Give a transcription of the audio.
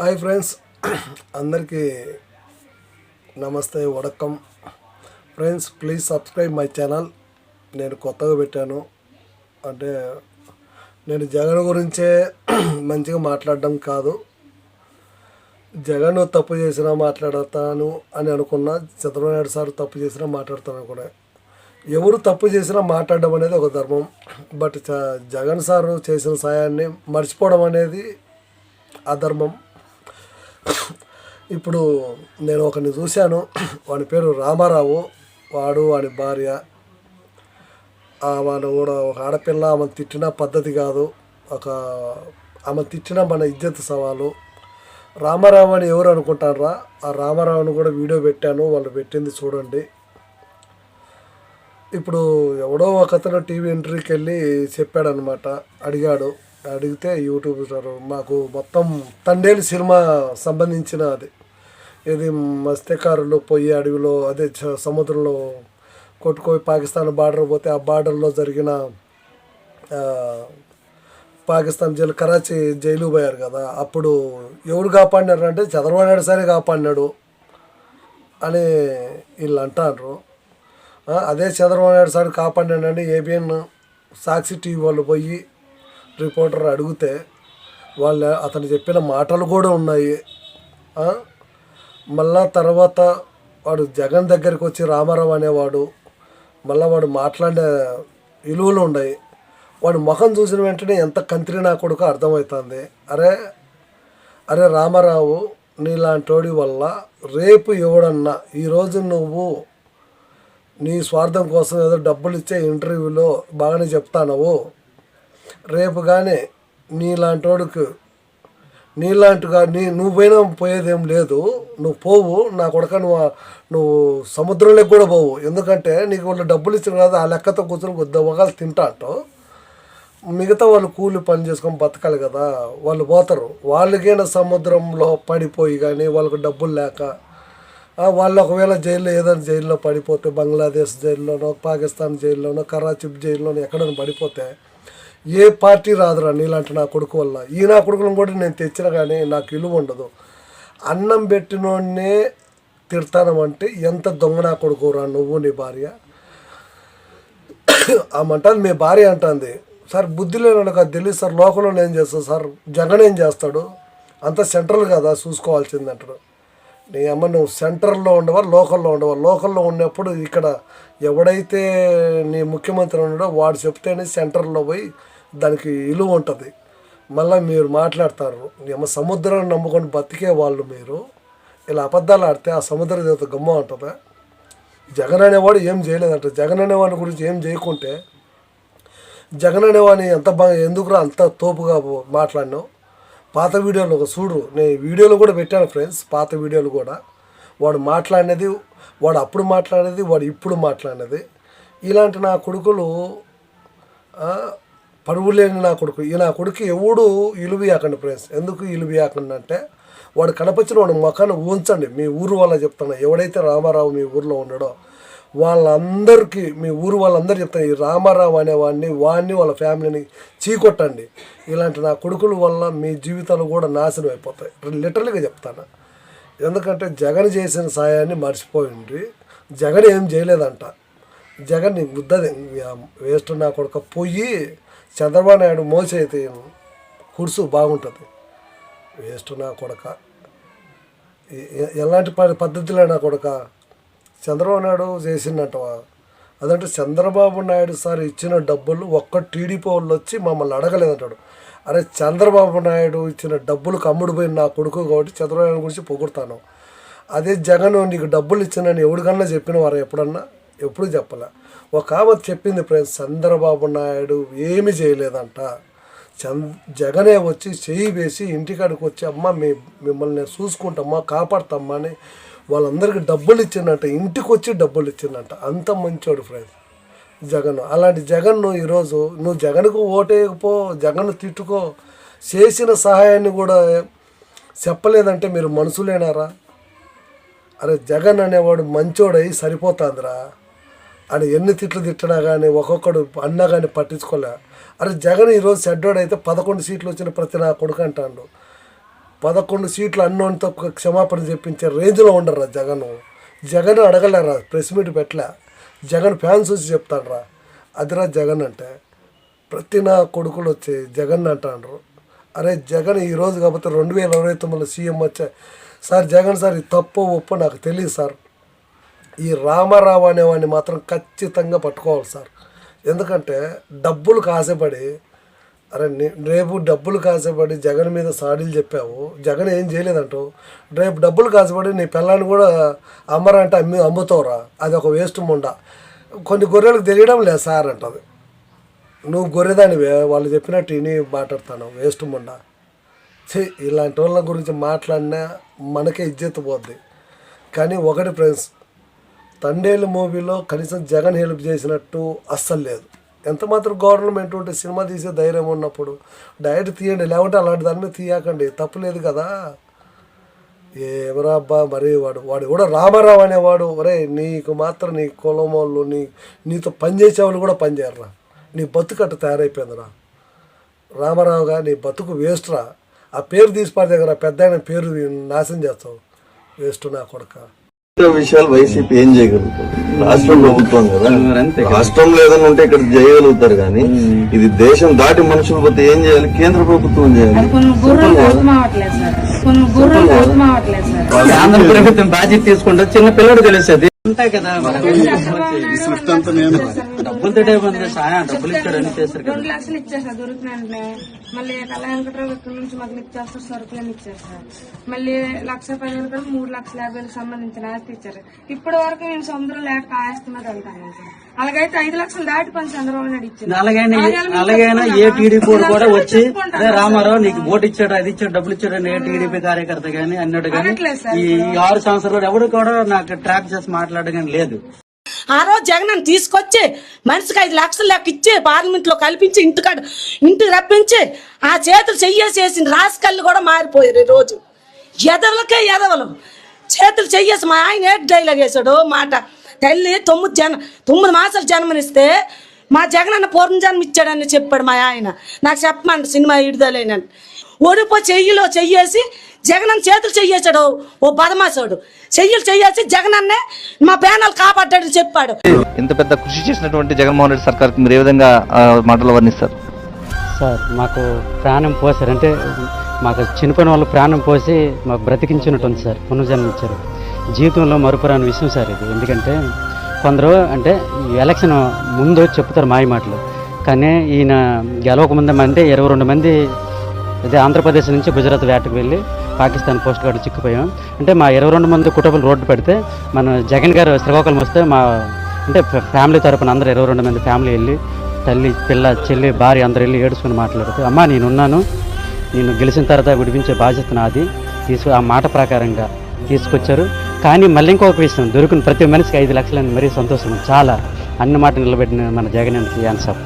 Hi friends అందరికీ నమస్తే వడకం. Friends please subscribe my channel. నేను కొత్తగా పెట్టాను. అంటే నేను జగన్ గురించే మంచిగా మాట్లాడడం కాదు. జగన్ తప్పు చేసినా మాట్లాడతాను అని అనుకున్నా చంద్రబాబు నాయుడు సార్ తప్పు చేసినా మాట్లాడతాను అనుకున్నా ఎవరు తప్పు చేసినా మాట్లాడడం అనేది ఒక ధర్మం. బట్ జగన్ సారు చేసిన సాయాన్ని మర్చిపోవడం అనేది అధర్మం. ఇప్పుడు నేను ఒకరిని చూశాను వాడి పేరు రామారావు వాడు వాడి భార్య. ఆమెను కూడా ఒక ఆడపిల్ల ఆమె తిట్టిన పద్ధతి కాదు. ఒక ఆమె తిట్టిన మన ఇజ్జత్ సవాలు. రామారావు అని ఎవరు అనుకుంటారా? ఆ రామారావుని కూడా వీడియో పెట్టాను వాళ్ళు పెట్టింది చూడండి. ఇప్పుడు ఎవడో ఒకతను టీవీ ఇంటర్వ్యూకి వెళ్ళి చెప్పాడనమాట అడిగాడు. అడిగితే యూట్యూబ్ సార్ మాకు మొత్తం తండేలు సినిమా సంబంధించిన అది. ఇది మత్స్యకారులు పోయి అడవిలో అదే చ- సముద్రంలో కొట్టుకొని పాకిస్తాన్ బార్డర్ పోతే ఆ బార్డర్లో జరిగిన పాకిస్తాన్ జైలు కరాచీ జైలు పోయారు కదా. అప్పుడు ఎవరు కాపాడినారు అంటే చంద్రబాబు నాయుడు సరే కాపాడినాడు అని వీళ్ళు అంటారు అదే చంద్రబాబు నాయుడు సార్ కాపాడినాడని ఏబిఎన్ సాక్షి టీవీ వాళ్ళు పోయి రిపోర్టర్ అడిగితే వాళ్ళు అతను చెప్పిన మాటలు కూడా ఉన్నాయి. మళ్ళా తర్వాత వాడు జగన్ దగ్గరికి వచ్చి రామారావు అనేవాడు మళ్ళా వాడు మాట్లాడే విలువలు ఉన్నాయి. వాడు ముఖం చూసిన వెంటనే ఎంత కంత్రి నా కొడుకు అర్థమవుతుంది. అరే అరే రామారావు నీలాంటోడి వల్ల రేపు ఎవడన్నా ఈరోజు నువ్వు నీ స్వార్థం కోసం ఏదో డబ్బులు ఇచ్చే ఇంటర్వ్యూలో బాగానే చెప్తానవు. రేపు కానీ నీలాంటోడికి నీలాంటిగా నీ నువ్వు పోయినా పోయేదేం లేదు. నువ్వు పోవు నా కొడక నువ్వు నువ్వు సముద్రంలోకి కూడా పోవు. ఎందుకంటే నీకు వాళ్ళు డబ్బులు ఇచ్చిన కదా ఆ లెక్కతో కూర్చొని కొద్ది ఒకళ్ళు తింటా అంటావు. మిగతా వాళ్ళు కూలి పని చేసుకొని బతకాలి కదా వాళ్ళు పోతారు. వాళ్ళకైనా సముద్రంలో పడిపోయి కానీ వాళ్ళకు డబ్బులు లేక వాళ్ళు ఒకవేళ జైల్లో ఏదైనా జైల్లో పడిపోతే బంగ్లాదేశ్ జైల్లోనో పాకిస్తాన్ జైల్లోనో కరాచీ జైల్లోనో ఎక్కడైనా పడిపోతే ఏ పార్టీ రాదురా నీలాంటి నా కొడుకు వల్ల. ఈ నా కొడుకులను కూడా నేను తెచ్చిన కానీ నాకు విలువ ఉండదు. అన్నం పెట్టినోడనే తిడతానమంటే ఎంత దొంగ నా కొడుకురా నువ్వు నీ భార్య? ఆమంటాను మీ భార్య అంటుంది. సార్ బుద్ధి లేని కాదు అది తెలియదు సార్ లోకంలో ఏం చేస్తాడు సార్? జగన్ ఏం చేస్తాడు? అంత సెంట్రల్ కదా చూసుకోవాల్సింది అంటాడు. నీ అమ్మ నువ్వు సెంటర్లో ఉండవా లోకల్లో ఉండవా? లోకల్లో ఉన్నప్పుడు ఇక్కడ ఎవడైతే నీ ముఖ్యమంత్రి ఉన్నాడో వాడు చెప్తేనే సెంటర్లో పోయి దానికి ఇలువ ఉంటుంది. మళ్ళీ మీరు మాట్లాడతారు. నీ అమ్మ సముద్రాన్ని నమ్ముకొని బతికే వాళ్ళు మీరు. ఇలా అబద్ధాలు ఆడితే ఆ సముద్ర దేవత గమ్మ ఉంటుందా? జగన్ అనేవాడు ఏం చేయలేదంట. జగన్ అనేవాడి గురించి ఏం చేయకుంటే జగన్ అనేవాడిని ఎంత బాగా ఎందుకురా అంత తోపుగా మాట్లాడినావు? పాత వీడియోలు ఒక చూడు నేను వీడియోలు కూడా పెట్టాను ఫ్రెండ్స్ పాత వీడియోలు కూడా. వాడు మాట్లాడినది వాడు అప్పుడు మాట్లాడేది వాడు ఇప్పుడు మాట్లాడినది. ఇలాంటి నా కొడుకులు ఆ, పరువు లేని నా కొడుకు. ఈ నా కొడుకు ఎవడు ఇలువియాకండి ఫ్రెండ్స్ ఎందుకు ఇలువియాకండి అంటే వాడు కనపచ్చిన వాడు మొఖాన్ని ఉంచండి మీ ఊరు వాళ్ళ చెప్తున్నా. ఎవడైతే రామారావు మీ ఊర్లో ఉన్నాడో వాళ్ళందరికీ మీ ఊరు వాళ్ళందరూ చెప్తాను ఈ రామారావు అనేవాడిని వాడిని వాళ్ళ ఫ్యామిలీని చీకొట్టండి. ఇలాంటి నా కొడుకుల వల్ల మీ జీవితాలు కూడా నాశనం అయిపోతాయి. లిటరల్గా చెప్తాను. ఎందుకంటే జగన్ చేసిన సాయాన్ని మర్చిపోయింది జగన్ ఏం చేయలేదంట. జగన్ నీకు ముద్దది వేస్ట్ నా కొడుక. పోయి చంద్రబాబు నాయుడు మోసైతే కుర్సు బాగుంటుంది. వేస్ట్ నా కొడక. ఎలాంటి పద్ధతిలో నా కొడక? చంద్రబాబు నాయుడు చేసిందంటవా అదంటే చంద్రబాబు నాయుడు సార్ ఇచ్చిన డబ్బులు ఒక్క టీడీపీ వాళ్ళు వచ్చి మమ్మల్ని అడగలేదంటాడు. అరే చంద్రబాబు నాయుడు ఇచ్చిన డబ్బులు కమ్ముడు పోయిన నా కొడుకు కాబట్టి చంద్రబాబు నాయుడు గురించి పొగుడతాను. అదే జగన్ నీకు డబ్బులు ఇచ్చినని ఎవడికన్నా చెప్పిన వారు ఎప్పుడన్నా? ఎప్పుడు చెప్పలే. ఒక ఆమె చెప్పింది ఫ్రెండ్స్ చంద్రబాబు నాయుడు ఏమీ చేయలేదంట. చంద్ జగనే వచ్చి చేయి వేసి ఇంటికాడికి వచ్చి అమ్మ మీ మిమ్మల్ని చూసుకుంటామ్మా కాపాడతామ్మా అని వాళ్ళందరికీ డబ్బులు ఇచ్చిందంట ఇంటికి వచ్చి డబ్బులు ఇచ్చిందంట. అంత మంచోడు ఫ్రెండ్స్ జగన్. అలాంటి జగన్ను ఈరోజు నువ్వు జగన్కు ఓటేయకపో జగన్ తిట్టుకో చేసిన సహాయాన్ని కూడా చెప్పలేదంటే మీరు మనసులేనారా? అరే జగన్ అనేవాడు మంచోడై సరిపోతుందిరా. అని ఎన్ని తిట్లు తిట్టినా కానీ ఒక్కొక్కడు అన్నా కానీ పట్టించుకోలే. అరే జగన్ ఈరోజు చెడ్డోడు అయితే పదకొండు సీట్లు వచ్చిన ప్రతి నా కొడుకు అంటాడు. పదకొండు సీట్లు అన్నోనితో క్షమాపణ చెప్పించే రేంజ్లో ఉండరా జగన్. జగన్ అడగలేరా? ప్రెస్ మీట్ పెట్టలే. జగన్ ఫ్యాన్స్ వచ్చి చెప్తాడరా. అదిరా జగన్ అంటే. ప్రతి నా కొడుకులు వచ్చి జగన్ అంటాండ్రు. అరే జగన్ ఈరోజు కాకపోతే రెండు వేల ఇరవై తొమ్మిదిలో సీఎం వచ్చా సార్ జగన్ సార్ ఇది తప్పు ఒప్పు నాకు తెలియదు సార్. ఈ రామారావు అనేవాడిని మాత్రం ఖచ్చితంగా పట్టుకోవాలి సార్. ఎందుకంటే డబ్బులు కాసేపడి అరే రేపు డబ్బులు కాసేపడి జగన్ మీద సాడీలు చెప్పావు. జగన్ ఏం చేయలేదంటావు. రేపు డబ్బులు కాసేపడి నీ పిల్లాన్ని కూడా అమ్మరంటే అమ్మి అమ్ముతావురా. అది ఒక వేస్ట్ ముండ. కొన్ని గొర్రెలకు తెలియడం లేదు సార్ అంటది. నువ్వు గొర్రెదానివే వాళ్ళు చెప్పినట్టు ఇని మాట్లాడతాను. వేస్ట్ ముండ. చే ఇలాంటి వాళ్ళ గురించి మాట్లాడినా మనకే ఇజ్జత్ పోద్ది. కానీ ఒకటి ఫ్రెండ్స్ తండేలు మూవీలో కనీసం జగన్ హెల్ప్ చేసినట్టు అస్సలు లేదు. ఎంత మాత్రం గవర్నమెంట్ ఉంటే సినిమా తీసే ధైర్యం ఉన్నప్పుడు డైరెక్ట్ తీయండి లేకుంటే అలాంటి దాని మీద తీయకండి. తప్పులేదు కదా. ఏమరా అబ్బా మరి వాడు వాడు కూడా రామారావు అనేవాడు ఒరే నీకు మాత్రం నీ కులం వాళ్ళు నీ నీతో పనిచేసే వాళ్ళు కూడా పనిచేయరా నీ బతుకట్ట తయారైపోయిందిరా. రామారావుగా నీ బతుకు వేస్ట్ రా ఆ పేరు తీసి పారి దగ్గర పెద్ద పేరు నాశనం చేస్తావు. వేస్ట్ నా కొడుక. విషయాలు వైసీపీ ఏం చేయగలుగుతుంది రాష్ట్రం ప్రభుత్వం కదా. రాష్ట్రంలో ఏదైనా ఉంటే ఇక్కడ చేయగలుగుతారు కానీ ఇది దేశం దాటి మనుషులు పోతే ఏం చేయాలి? కేంద్ర ప్రభుత్వం చేయాలి? ఆంధ్ర ప్రభుత్వం బాధ్యత తీసుకుంటే చిన్న పిల్లడు తెలుస్తుంది. ఉంటాయి కదా. డబ్బులతో ఏముంది సాయం డబ్బులు ఇచ్చాడు అని కదా. రెండు లక్షలు దొరికిన వెంటనే మళ్ళీ కళ్యాణ వెంకటరావు ఇక్కడ నుంచి మాకు ఇచ్చేస్తారు సరుకులను ఇచ్చేస్తారు. మళ్ళీ లక్ష పదివేలు కూడా మూడు లక్షల యాభై వేలకు సంబంధించిన ఆస్తి ఇచ్చారు. ఇప్పటి వరకు మేము సముద్రం లేక ఆస్తి మీద వెళ్తాను సార్ అలాగైతే ఐదు లక్షలు దాటి పని చంద్రబాబు నాయుడు ఇచ్చింది అలాగైనా అలాగైనా ఏ టీడీపీ కూడా వచ్చి అదే రామారావు నీకు ఓటు ఇచ్చాడు అది ఇచ్చాడు డబ్బులు ఇచ్చాడు ఏ టీడీపీ కార్యకర్త గానీ అన్నట్టు గానీ సార్ ఈ ఆరు సంవత్సరాలు ఎవరు కూడా నాకు ట్రాక్ చేసి మాట్లాడడం లేదు. ఆ రోజు జగన్ తీసుకొచ్చి మనిషికి ఐదు లక్షలు లెక్క ఇచ్చి పార్లమెంట్లో కల్పించి ఇంటికాడ ఇంటికి రప్పించి ఆ చేతులు చెయ్యేసేసి రాసుకళ్ళు కూడా మారిపోయారు ఈ రోజు. ఎదవలకే ఎదవలు. చేతులు చెయ్యేసి మా ఆయన ఏ డైలాగ్ వేసాడు మాట తల్లి తొమ్మిది జన తొమ్మిది మాసాలు జన్మనిస్తే మా జగన్ అన్న పూర్ణ జన్మ ఇచ్చాడని చెప్పాడు మా ఆయన. నాకు చెప్పమంట సినిమా విడుదలైనని. ఒడిపో చెయ్యిలో చెయ్యేసి జగనన్న చేతులు చెయ్యేసాడు ఓ బదమాసాడు చెయ్యలు చెయ్యేసి జగనన్నే మా పేనాలు కాపాడ్డాడు చెప్పాడు. ఇంత పెద్ద కృషి చేసినటువంటి జగన్మోహన్ రెడ్డి సర్కార్కి మీరు ఏ విధంగా మాటలు వర్ణిస్తారు? సార్ మాకు ప్రాణం పోసారు అంటే మాకు చనిపోయిన వాళ్ళు ప్రాణం పోసి మాకు బ్రతికించినట్టు ఉంది సార్ పునర్జన్మ ఇచ్చారు జీవితంలో మరుపురాని విషయం సార్ ఇది. ఎందుకంటే కొందరు అంటే ఎలక్షన్ ముందు చెప్తారు మాయ మాటలు. కానీ ఈయన గెలవక ముందు అంటే ఇరవై రెండు మంది అదే ఆంధ్రప్రదేశ్ నుంచి గుజరాత్ వేటకు వెళ్ళి పాకిస్తాన్ పోస్ట్ గార్డు చిక్కిపోయాం. అంటే మా ఇరవై రెండు మంది కుటుంబాలు రోడ్డు పెడితే మన జగన్ గారు శ్రీకాకుళం వస్తే మా అంటే ఫ్యామిలీ తరపున అందరూ ఇరవై రెండు మంది ఫ్యామిలీ వెళ్ళి తల్లి పిల్ల చెల్లి భార్య అందరు వెళ్ళి ఏడుచుకుని మాట్లాడుతూ అమ్మా నేనున్నాను నేను గెలిచిన తర్వాత విడిపించే బాధ్యత నాది. తీసు ఆ మాట ప్రకారంగా తీసుకొచ్చారు. కానీ మళ్ళీ ఇంకొక విషయం దొరికిన ప్రతి మనిషికి ఐదు లక్షలని మరీ సంతోషం. చాలా అన్ని మాట నిలబెట్టిన మన జగన్ ఆన్సర్